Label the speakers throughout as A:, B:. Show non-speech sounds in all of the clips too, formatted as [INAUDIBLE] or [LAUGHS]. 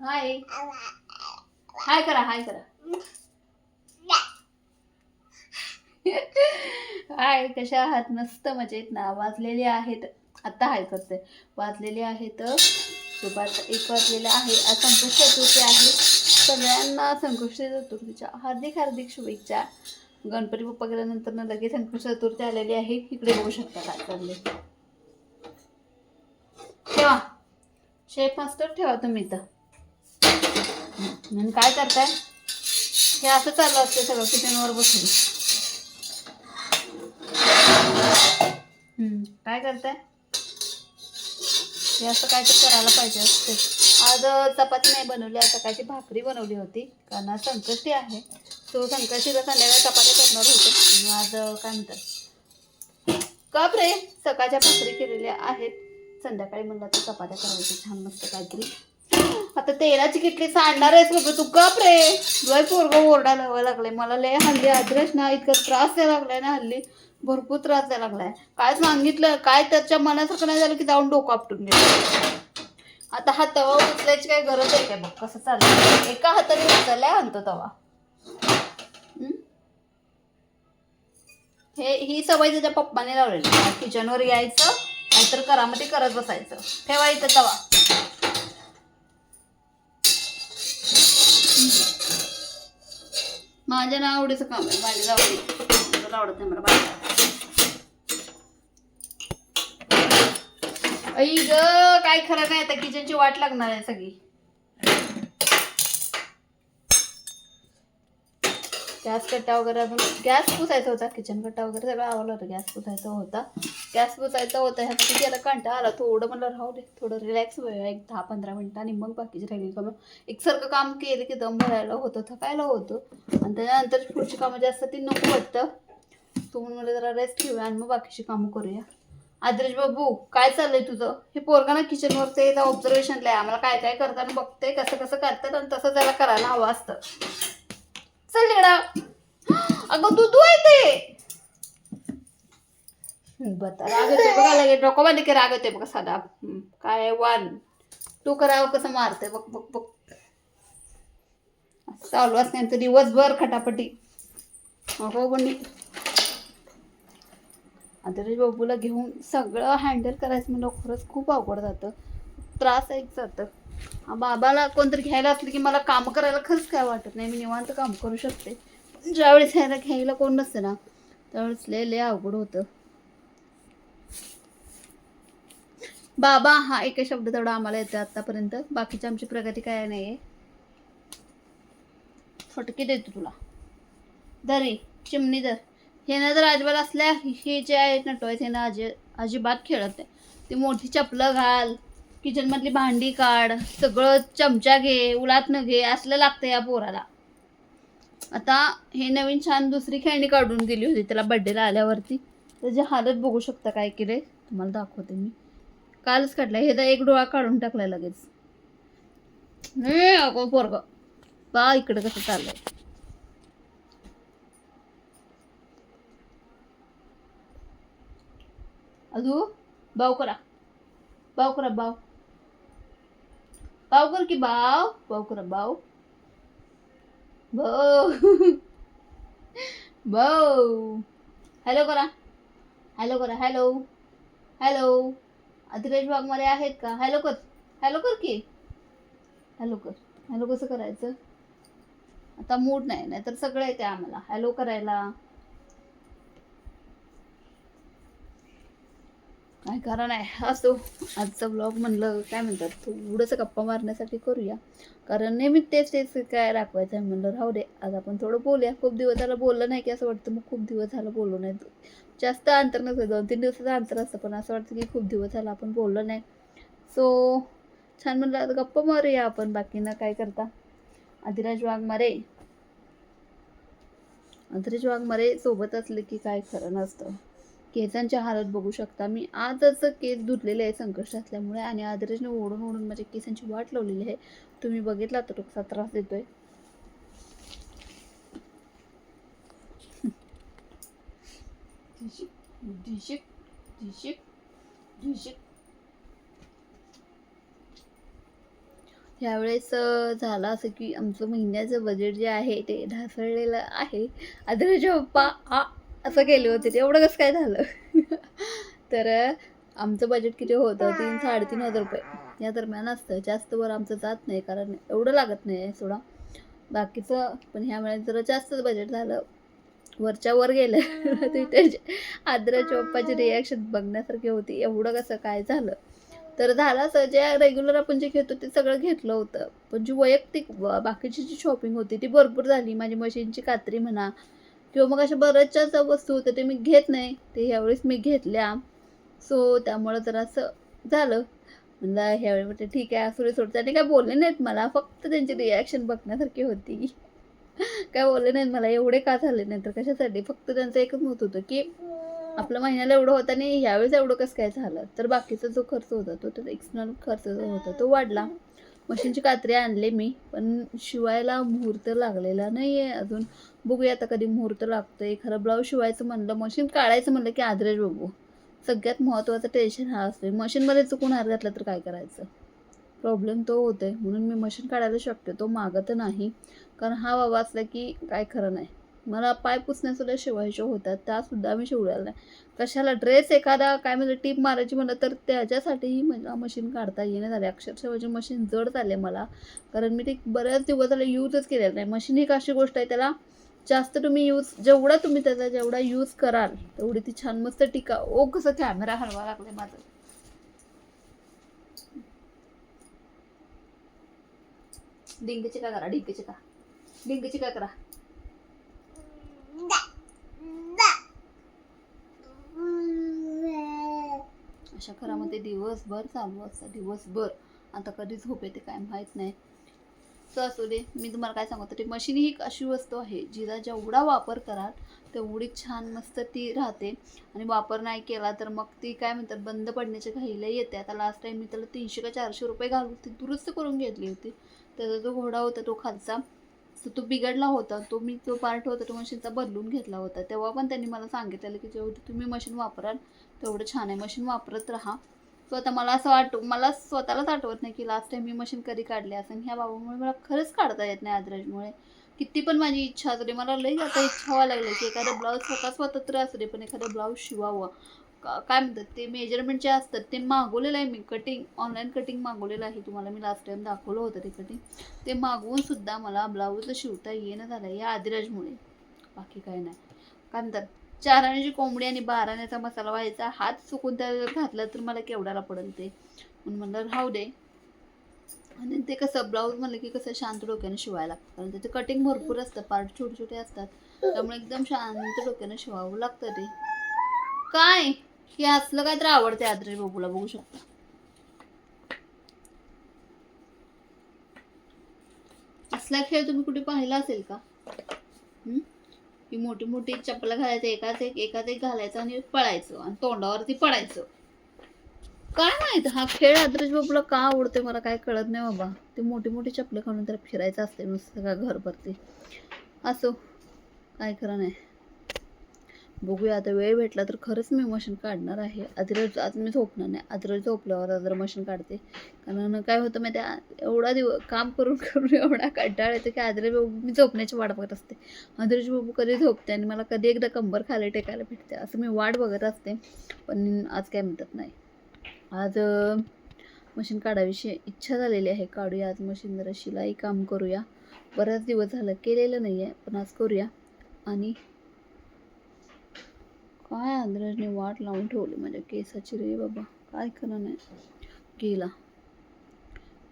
A: हाय. हाय करा हाय करा. हाय कशा आहात? मस्त मजेत ना. वाजलेले आहेत. आत्ता हाय करते. वाजलेले आहेत. दुपारचा एक वाजलेला आहे. आज संकष्ट चतुर्थी आहे. सगळ्यांना संकष्ट चतुर्थीच्या हार्दिक हार्दिक शुभेच्छा. गणपती बाप्पा गेल्यानंतर लगेच संकष्ट चतुर्थी आलेली आहे. इकडे बघू शकता काय चालले ठेवा. शेफ मास्टर ठेवा तुम्ही तर आणि काय करताय? हे असं चालू असते सगळं किचनवर बसून. काय करताय? हे असं काय तर करायला पाहिजे असते आज चपाती नाही बनवली आज सकाळची भाकरी बनवली होती. कारण आज संकष्टी आहे. तो संकष्टीला संध्याकाळी चपात्या करणार होते. आज काय म्हणतात? कप रे सकाळच्या भाकरी केलेल्या आहेत. संध्याकाळी म्हणलं तर चपात्या करायच्या. छान मस्त काहीतरी आता तेलाची किटली सांडणार आहेस बाबा तू कप रे. लय पोरग ओरडा लावायला लागलाय. मला लय हल्ली अद्रेश ना इतका त्रास द्यायला लागलाय ना हल्ली. भरपूर त्रास द्यायला लागलाय. काय सांगितलं? काय त्याच्या मनासारखं नाही झालं की जाऊन डोकं आपटून गेलं आता हा तवा उचलायची काही गरज आहे काय बघ कसं चाललं एका हाताने उचललाय आणतो तवा. हे ही सवय त्याच्या पप्पाने लावलेली. किचनवर यायचं. नाहीतर करामध्ये करत बसायचं. ठेवायचं इथं तवा. माझ्या ना आवडीचं काम आहे. भाजी आवडी तुला आवडत नाही मला भाजी आई ग काय खरं नाही आता किचनची वाट लागणार आहे सगळी. गॅस कट्टा वगैरे अजून गॅस पुसायचा होता किचन कट्टा वगैरे सगळं आवडलं होतं गॅस पुसायचा होता. गॅस पुसायचा होता ह्यासाठी गेला कंटाळा आला थोडं म्हणलं राहू दे थोडं रिलॅक्स होऊया एक दहा पंधरा मिनटं आणि मग बाकीची राहिली कामं. एकसारखं काम केलं की दम भरायला होतं थकायला होतं. आणि त्याच्यानंतर पुढची कामं जे असतात ती नको वाटतं. तू म्हणून मला जरा रेस्ट घेऊया आणि मग बाकीची कामं करूया. आदरेश बाबू काय चाललंय तुझं? हे पोरगा ना किचनवरचं एकदा ऑब्झर्वेशनला आहे. आम्हाला काय काय करताना बघते कसं कसं करतात आणि तसं त्याला करायला हवं असतं. चल तिकडा अगं तू आहे ते. बता राग येते बघा लगेच. डोकं की राग येते बघा साधा. काय वन तू करावं कसं मारते बघ बघ बघ. असं चालू तर दिवसभर खटापटी. हो पण आता बाबूला घेऊन सगळं हँडल करायचं म्हणलं खरंच खूप अवघड जातं. त्रास एक जातं. बाबाला कोणतरी घ्यायला असलं की मला काम करायला खरंच काय वाटत नाही. मी निवांत काम करू शकते. ज्यावेळेस ह्याला घ्यायला कोण नसतं ना त्यावेळेस लय लय अवघड होतं. बाबा हा एक शब्द तेवढा आम्हाला येतो आतापर्यंत. बाकीची आमची प्रगती काय नाही आहे फटके देतो तुला. दरी चिमणी दर हे ना जर अजिबात असल्या हे जे आहे नटवायचे हे ना अजि अजिबात खेळत नाही. ती मोठी चपलं घाल. किचनमधली भांडी काढ सगळं चमचा घे उलातनं घे असलं लागतं या पोराला. आता हे नवीन छान दुसरी खेळणी काढून दिली होती त्याला बड्डेला आल्यावरती. त्याची हालत बघू शकता काय केले तुम्हाला दाखवते मी. कालच काढला हे तर एक डोळा काढून टाकलाय लगेच. हे अगो पोरग. पा इकडे कसं चाललंय. अजू बाव करा. बाव करा बाव बाव कर की बाव बाव कर बाव बाव भाऊ हॅलो करा हॅलो करा हॅलो हॅलो अधिराज वाघमारे आहेत का हॅलो कर हॅलो कर की हॅलो कर हॅलो कसं करायचं आता मूड नाही नाहीतर सगळं येते आम्हाला हॅलो करायला काय कारण नाही असो आजचा ब्लॉग म्हणलं काय म्हणतात थोडंसं गप्पा मारण्यासाठी करूया. कारण नेहमी तेच तेच काय दाखवायचं आहे म्हणलं राहू दे आज आपण थोडं बोलूया. खूप दिवस झालं बोललं नाही की असं वाटतं मग खूप दिवस झालं बोललो नाही. जास्त अंतर नसतं दोन तीन दिवसाचं अंतर असतं पण असं वाटतं की खूप दिवस झालं आपण बोललो नाही. सो छान म्हणलं आता गप्पा मारूया आपण बाकींना काय करता? आदिराज वाघमारे. आदिराज वाघमारे सोबत असले की काय खरं नसतं. केसांच्या हालत बघू शकता. मी आजच केस धुतलेले आहे संकष्ट असल्यामुळे आणि आदरेजने ओढून ओढून माझ्या केसांची वाट लावलेली आहे. तुम्ही बघितला तर कसा त्रास देतोय. अं, झालं असं की आमचं महिन्याचं बजेट जे आहे ते ढासळलेलं आहे. आदराचे पप्पा आ असं केले होते ते. एवढं कसं काय झालं? [LAUGHS] तर आमचं बजेट किती होतं? तीन साडेतीन हजार रुपये. या दरम्यान असतं. जास्त वर आमचं जात नाही कारण एवढं लागत नाही आहे सोडा. बाकीचं पण ह्या वेळेस जरा जास्तच बजेट झालं. वरच्या वर गेलं. [LAUGHS] ते त्याचे आदराच्या पप्पाची रिॲक्शन बघण्यासारखी होती. एवढं कसं काय झालं? तर झालं असं. जे रेग्युलर आपण जे घेतो ते सगळं घेतलं होतं. पण जी वैयक्तिक बाकीची जी शॉपिंग होती ती भरपूर झाली. माझी मशीनची कात्री म्हणा किंवा मग अशा बऱ्याचशा वस्तू होत्या ते मी घेत नाही. ते ह्यावेळेस मी घेतल्या. सो त्यामुळं जरा असं झालं. म्हणलं ह्यावेळी म्हटलं ठीक आहे असू दे आणि काय बोलले नाहीत मला. फक्त त्यांची रिॲक्शन बघण्यासारखी होती. काय बोलले नाहीत मला. एवढे का झाले नाही तर कशासाठी? फक्त त्यांचं एकच मत होतं की आपल्या महिन्याला एवढं होतं आणि ह्यावेळेस एवढं कसं काय झालं? तर बाकीचा जो खर्च होता तो तर एक्सटर्नल खर्च जो होता तो वाढला. मशीनची कात्री आणले मी पण शिवायला मुहूर्त लागलेला नाही आहे अजून. बघूया आता कधी मुहूर्त लागतोय. खरं ब्लाऊज शिवायचं म्हणलं मशीन काढायचं म्हणलं की आदरेज बघू. सगळ्यात महत्त्वाचं टेन्शन हा असते मशीनमध्ये चुकून हार घातला तर काय करायचं? प्रॉब्लेम तो होतोय. म्हणून मी मशीन काढायला शक्यतो मागत नाही. कारण हा बाबा असला की काय खरं नाही. मला पाय पुसण्यासुद्धा शिवायच्या होतात त्यासुद्धा मी शिवलेल्या नाही. कशाला ड्रेस एखादा काय म्हणजे टीप मारायची म्हणलं तर त्याच्यासाठीही मला मशीन काढता येणं झाले अक्षरशः माझी मशीन जड झाले मला. कारण मी ते बऱ्याच दिवस झाले यूजच केलेलं नाही. मशीन ही एक अशी गोष्ट आहे त्याला जास्त तुम्ही यूज जेवढा तुम्ही त्याचा जेवढा यूज कराल तेवढी ती छान मस्त टिका. ओ कसं कॅमेरा हलवा लागले माझं. डिंगची का करा डिंगची का? डिंगची का करा? अशा घरामध्ये दिवसभर चालू असतं दिवसभर. आता कधी झोप येते काय माहीत नाही. तर असू दे मी तुम्हाला काय सांगतो ते मशीन ही एक अशी वस्तू आहे जिला जेवढा वापर कराल तेवढी छान मस्त ती राहते. आणि वापर नाही केला तर मग ती काय म्हणतात बंद पडण्याच्या घाईला येते. आता लास्ट टाईम मी त्याला तीनशे का चारशे रुपये घालून ती दुरुस्त करून घेतली होती. त्याचा जो घोडा होता तो खालचा तर तो बिघडला होता. तो मी तो पार्ट होता तो मशीनचा बदलून घेतला होता. तेव्हा पण त्यांनी मला सांगितलेलं की जेवढी तुम्ही मशीन वापराल तेवढं छान आहे. मशीन वापरत राहा. सो आता मला असं आठव मला स्वतःलाच आठवत नाही की लास्ट टाइम मी मशीन कधी काढली असं ह्या बाबामुळे मला खरंच काढता येत नाही आदराजमुळे. किती पण माझी इच्छा असू दे मला लई आता इच्छा व्हायला लागली की एखादं ब्लाऊज स्वतः स्वतंत्र असू दे पण एखादं ब्लाऊज शिवावं. काय म्हणतात ते मेजरमेंट जे असतात ते मागवलेलं आहे मी. कटिंग ऑनलाईन कटिंग मागवलेलं आहे तुम्हाला. मी लास्ट टाईम दाखवलं होतं ते कटिंग ते मागवून सुद्धा मला ब्लाऊज शिवता येणं झालं या आदिराजमुळे. बाकी काय नाही. काय म्हणतात चार आण्याची कोंबडी आणि बारा आण्याचा मसाला व्हायचा हात चुकून त्या घातला तर मला केवढ्याला पडेल ते? म्हणून म्हणलं राहू दे. आणि ते कसं ब्लाऊज म्हणलं की कसं शांत डोक्याने शिवायला लागतं. कारण त्याचे कटिंग भरपूर असतं पार्ट छोटे छोटे असतात. त्यामुळे एकदम शांत डोक्याने शिवावं लागतं ते. काय? हे असलं काय तर आवडते आद्रे बाबूला बघू शकता. असला खेळ तुम्ही कुठे पाहिला असेल का? ही? मोठी मोठी चप्पल घालायचं एकाच एक एकाच एक घालायचं आणि पळायचं आणि तोंडावरती पडायचं काय माहीत हा खेळ आदर्श बाबूला का आवडते मला काय कळत नाही बाबा. ते मोठी मोठी चपलं घालून तर फिरायचं असते नुसतं का घरभरती. असो काय खरं नाही. बघूया आता वेळ भेटला तर खरंच मी मशीन काढणार आहे. अद्रज आज मी झोपणार नाही. अद्रज झोपल्यावर अद्र मशीन काढते. कारण काय होतं माहिती आहे, एवढा दिवस काम करून करून एवढा कंटाळ येतो की आदरे बाबू मी झोपण्याची वाट बघत असते. आदर्श बाबू कधी झोपते आणि मला कधी एकदा कंबर खाली टेकायला भेटते. असं मी वाट बघत असते. पण आज काय म्हणतात नाही. आज मशीन काढाविषयी इच्छा झालेली आहे. काढूया आज मशीन जरा शिलाई काम करूया. बराच दिवस झालं केलेलं नाही आहे पण आज करूया. आणि काय आदराजने वाट लावून ठेवली माझ्या केसाची रे बाबा? काय खरं नाही. गेला.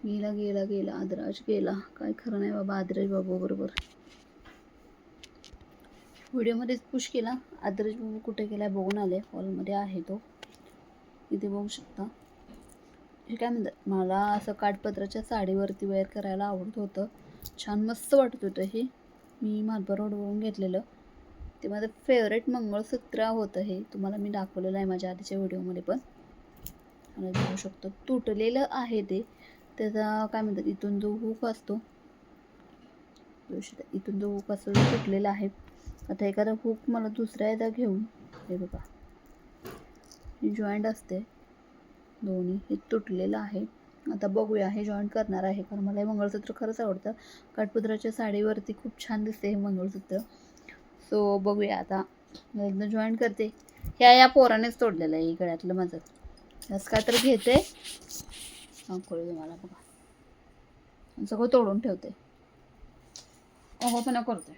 A: गेला गेला गेला. आदराज गेला. काय खरं नाही बाबा आदराज बाबू बरोबर. व्हिडिओमध्येच पुश केला. आदराज बाबू कुठे गेला बघून आले. हॉलमध्ये आहे तो. इथे बघू शकता. हे काय म्हणतात? मला असं काठपत्राच्या साडीवरती वेअर करायला आवडत होतं. छान मस्त वाटत होतं हे. मी मालपा रोडवरून घेतलेलं. ते माझं फेवरेट मंगळसूत्र होतं हे. तुम्हाला मी दाखवलेलं आहे माझ्या आधीच्या व्हिडिओमध्ये पण. मला बघू शकतो तुटलेलं आहे ते. त्याचा काय म्हणतात इथून जो हुक असतो. इथून जो हुक असतो तो तुटलेला आहे. आता एखादा हुक मला दुसऱ्या एकदा घेऊन. हे बघा. जॉईंट असते. दोन्ही. हे तुटलेलं आहे. आता बघूया हे जॉईंट करणार आहे. कारण मला हे मंगळसूत्र खरंच आवडतं. काठपुत्राच्या साडीवरती खूप छान दिसते हे मंगळसूत्र. सो बघूया आता. एकदा जॉईन करते. ह्या या पोरानेच तोडलेलं आहे गळ्यातलं माझं. असं काय तर घेते. सांगू तुम्हाला बघा. सगळं तोडून ठेवते. अहोपणा करते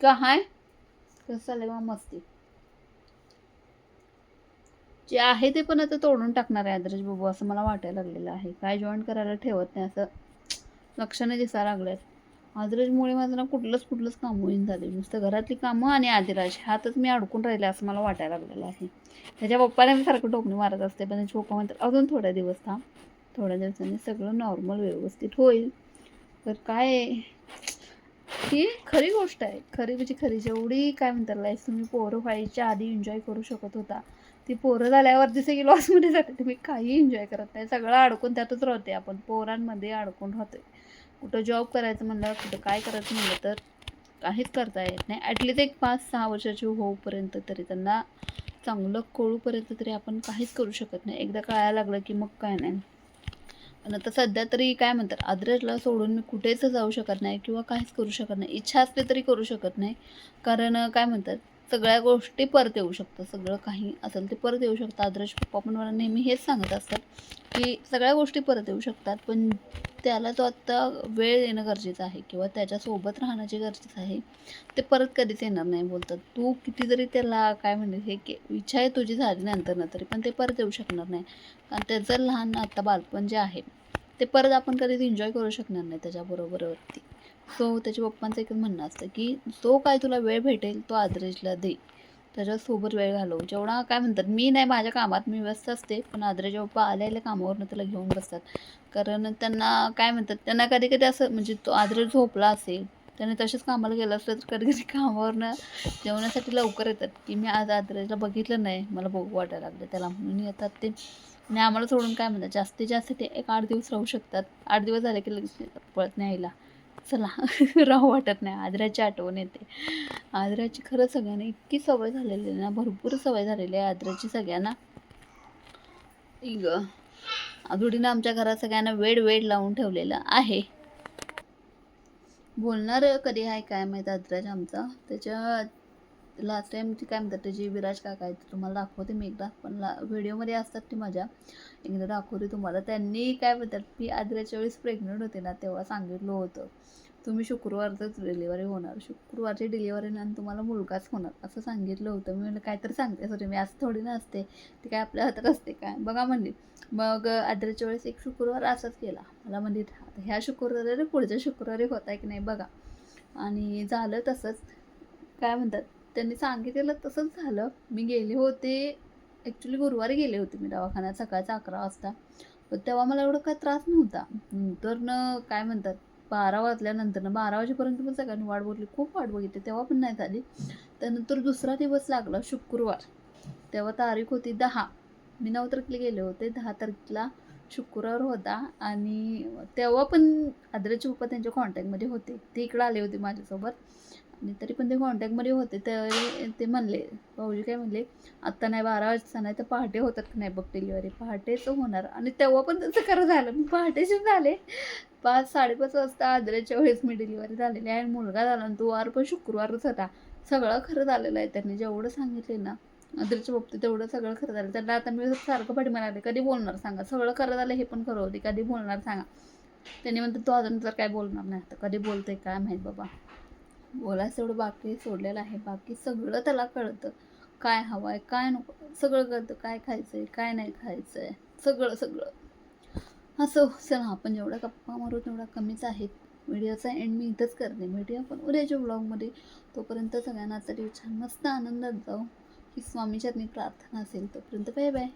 A: का हाय? कसं चाललंय मग मस्ती. जे आहे ते पण आता तोडून टाकणार आहे आदर्श बाबू असं मला वाटायला लागलेलं आहे. काय जॉईन करायला ठेवत नाही असं लक्ष नाही दिसायला लागल्यात. आदर्शमुळे माझं ना कुठलंच कुठलंच काम होईन झाले. नुसतं घरातली कामं आणि आदिराज ह्यातच मी अडकून राहिले असं मला वाटायला लागलेलं आहे. त्याच्या पप्पाने मी सारखं टोकणी मारत असते पण त्याची पप्पा म्हणतात अजून थोड्या दिवस थांब. थोड्या दिवसांनी सगळं नॉर्मल व्यवस्थित होईल. तर काय ही खरी गोष्ट आहे. खरी म्हणजे खरी. जेवढी काय म्हणतात लाईफ तुम्ही पोरं व्हायच्या आधी एन्जॉय करू शकत होता ती पोरं झाल्यावर जसं की लॉसमध्ये जाते तुम्ही काही एन्जॉय करत नाही. सगळं अडकून त्यातच राहते आपण. पोरांमध्ये अडकून राहतोय. कुठं जॉब करायचं म्हणलं कुठं काय करायचं म्हणलं तर काहीच करता येत नाही. ॲटलीस्ट एक पाच सहा वर्षाची होऊपर्यंत तरी त्यांना चांगलं कळूपर्यंत तरी आपण काहीच करू शकत नाही. एकदा कळायला लागलं की मग काय नाही. पण आता सध्या तरी काय म्हणतात आद्रेजला सोडून मी कुठेच जाऊ शकत नाही किंवा काहीच करू शकत नाही. इच्छा असली तरी करू शकत नाही. कारण काय म्हणतात सगळ्या गोष्टी परत येऊ शकतं सगळं काही असेल ते परत येऊ शकतं. आदर्श पप्पा पण मला नेहमी हेच सांगत असतात की सगळ्या गोष्टी परत येऊ शकतात. पण त्याला तो आत्ता वेळ देणं गरजेचं आहे किंवा त्याच्यासोबत राहण्याचे गरजेचं आहे ते परत कधीच येणार नाही बोलतात. तू किती जरी त्याला काय म्हणते हे की इच्छा आहे तुझी झाली नंतर ना तरी पण ते परत येऊ शकणार नाही. कारण त्याचं लहान आत्ता बालपण जे आहे ते परत आपण कधीच एन्जॉय करू शकणार नाही त्याच्याबरोबरवरती सो त्याच्या पप्पांचं एक म्हणणं असतं की जो काय तुला वेळ भेटेल तो आदरेजला दे. त्याच्यासोबत वेळ घालवू. जेवढा काय म्हणतात मी नाही माझ्या कामात मी व्यस्त असते पण आदरेच्या जेव्हा आल्या कामावरनं त्याला घेऊन बसतात. कारण त्यांना काय म्हणतात त्यांना कधी कधी असं म्हणजे तो आदरेज झोपला असेल त्याने तसेच कामाला गेलं असलं तर कधी कधी कामावरनं जेवणासाठी लवकर येतात. की मी आज आदरेजला बघितलं नाही मला बघू वाटायला लागलं. त्याला म्हणून येतात ते. आणि आम्हाला सोडून काय म्हणतात जास्तीत जास्त ते एक आठ दिवस राहू शकतात. आठ दिवस झाले की लगेच पळत न्यायला चला [LAUGHS] राहू वाटत नाही. आदराची आठवण येते. आदराची खरं सगळ्यांना इतकी सवय झालेली आहे ना भरपूर सवय झालेली आहे आदराची सगळ्यांना. इग आधुडीनं आमच्या घरात सगळ्यांना वेड वेड लावून ठेवलेलं आहे. बोलणार कधी आहे काय माहीत आदराज आमचा. त्याच्या लास्ट टाईमची ती काय म्हणतात त्याची विराज काका आहेत ते तुम्हाला दाखवते मी एकदा. पण ला व्हिडिओमध्ये असतात ती माझ्या एकदा दाखवते तुम्हाला. त्यांनी काय म्हणतात मी आदऱ्याच्या वेळेस प्रेग्नंट होते ना तेव्हा सांगितलं होतं तुम्ही शुक्रवारचंच डिलिव्हरी होणार. शुक्रवारची डिलिव्हरी ना तुम्हाला मुलगाच होणार. असं सांगितलं होतं. मी म्हणलं काहीतरी सांगते सॉरी मी असं थोडी ना असते. ते काय आपल्या हातात असते काय? बघा म्हणली. मग आदऱ्याच्या वेळेस एक शुक्रवार असाच केला मला म्हणली ह्या शुक्रवारी पुढच्या शुक्रवारी होत आहे की नाही बघा. आणि झालं तसंच. काय म्हणतात त्यांनी सांगितलेलं तसंच झालं. मी गेले होते ॲक्च्युली गुरुवारी गेले होते मी दवाखान्यात सकाळचा अकरा वाजता. पण तेव्हा मला एवढा काय त्रास नव्हता. नंतर न काय म्हणतात बारा वाजल्यानंतर ना बारा वाजेपर्यंत पण सगळ्यांनी वाट बघितली खूप वाट बघितली. तेव्हा पण नाही झाली. त्यानंतर दुसरा दिवस लागला शुक्रवार. तेव्हा तारीख होती दहा. मी नऊ तारखेला गेले होते दहा तारखेला शुक्रवार होता. आणि तेव्हा पण आदराचे पप्पा त्यांच्या कॉन्टॅक्टमध्ये होते. ते इकडं आले होते माझ्यासोबत. आणि तरी पण ते कॉन्टॅक्टमध्ये होते. त्यावेळी ते म्हणले भाऊजी काय म्हणले आत्ता नाही बारा वाजता नाही तर पहाटे होतात का नाही बघ डिलिव्हरी पहाटेचं होणार. आणि तेव्हा पण तसं खरं झालं. मी पहाटेचे झाले. पाच साडेपाच वाजता आदऱ्याच्या वेळेस मी डिलिव्हरी झालेली आहे. आणि मुलगा झाला आणि तो वार पण शुक्रवारच होता. सगळं खरं झालेलं आहे त्यांनी. जेवढं सांगितले ना आदरच्या बाबतीत तेवढं सगळं खरं झालं. त्यांना आता मी सारखं पाठी म्हणाले कधी बोलणार सांगा. सगळं खरं झालं हे पण खरं होते. कधी बोलणार सांगा. त्यांनी म्हणतात तो अजून तर काय बोलणार नाही आता. कधी बोलतोय काय माहीत बाबा. बोलायचं तेवढं बाकी सोडलेलं आहे. बाकी सगळं त्याला कळतं. काय हवं आहे काय नको सगळं कळतं. काय खायचं आहे काय नाही खायचं आहे सगळं सगळं. असं चला आपण जेवढा गप्पा मारू तेवढा कमीच आहेत. व्हिडिओचा एंड मी इथंच करते. व्हिडिओ पण उद्याच्या ब्लॉगमध्ये तोपर्यंत सगळ्यांना तरी छान मस्त आनंदात जाऊ. ही स्वामीच्या प्रार्थना असेल तोपर्यंत बाय बाय.